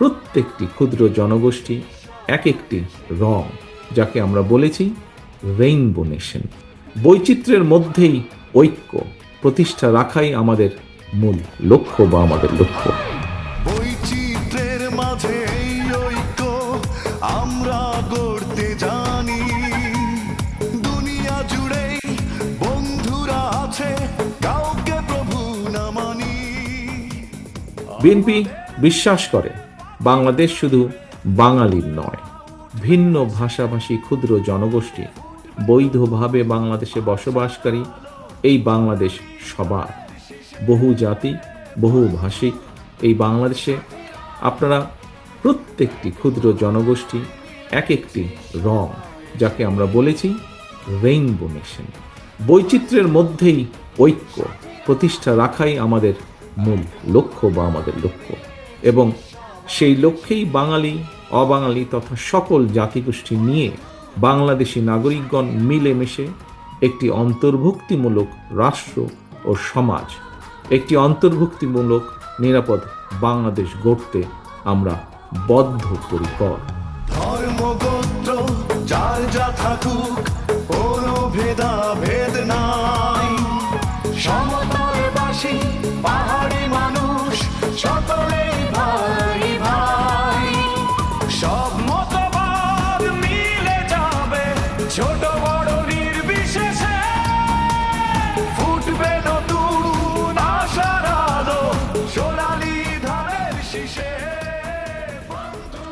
প্রত্যেকটি ক্ষুদ্র জনগোষ্ঠী এক একটি রং যাকে আমরা বলেছি রেইনবো নেশন বৈচিত্র্যের মধ্যেই ঐক্য প্রতিষ্ঠা রাখাই আমাদের মূল লক্ষ্য বা আমাদের লক্ষ্য। বৈচিত্র্যের মাঝে এই ঐক্য আমরা গড়তে জানি। দুনিয়া জুড়েই বন্ধুরা আছে কাউকে প্রভু না মানি। বিএনপি বিশ্বাস করে বাংলাদেশ শুধু বাঙালির নয়, ভিন্ন ভাষাভাষী ক্ষুদ্র জনগোষ্ঠী বৈধভাবে বাংলাদেশে বসবাসকারী এই বাংলাদেশ সবার। বহু জাতি, বহু ভাষিক এই বাংলাদেশে। আপনারা প্রত্যেকটি ক্ষুদ্র জনগোষ্ঠী এক একটি রং, যাকে আমরা বলেছি রেইনবো নেশন বৈচিত্র্যের মধ্যেই ঐক্য প্রতিষ্ঠা রাখাই আমাদের মূল লক্ষ্য বা আমাদের লক্ষ্য। এবং সেই লক্ষ্যেই বাঙালি, অবাঙালি তথা সকল জাতিগোষ্ঠী নিয়ে বাংলাদেশি নাগরিকগণ মিলেমিশে একটি অন্তর্ভুক্তিমূলক রাষ্ট্র ও সমাজ, একটি অন্তর্ভুক্তিমূলক নিরাপদ বাংলাদেশ গড়তে আমরা বদ্ধপরিকর। ধর্মগোত্র ভেদ নাই। সমতলবাসী পাহাড় শিশে বন্ধু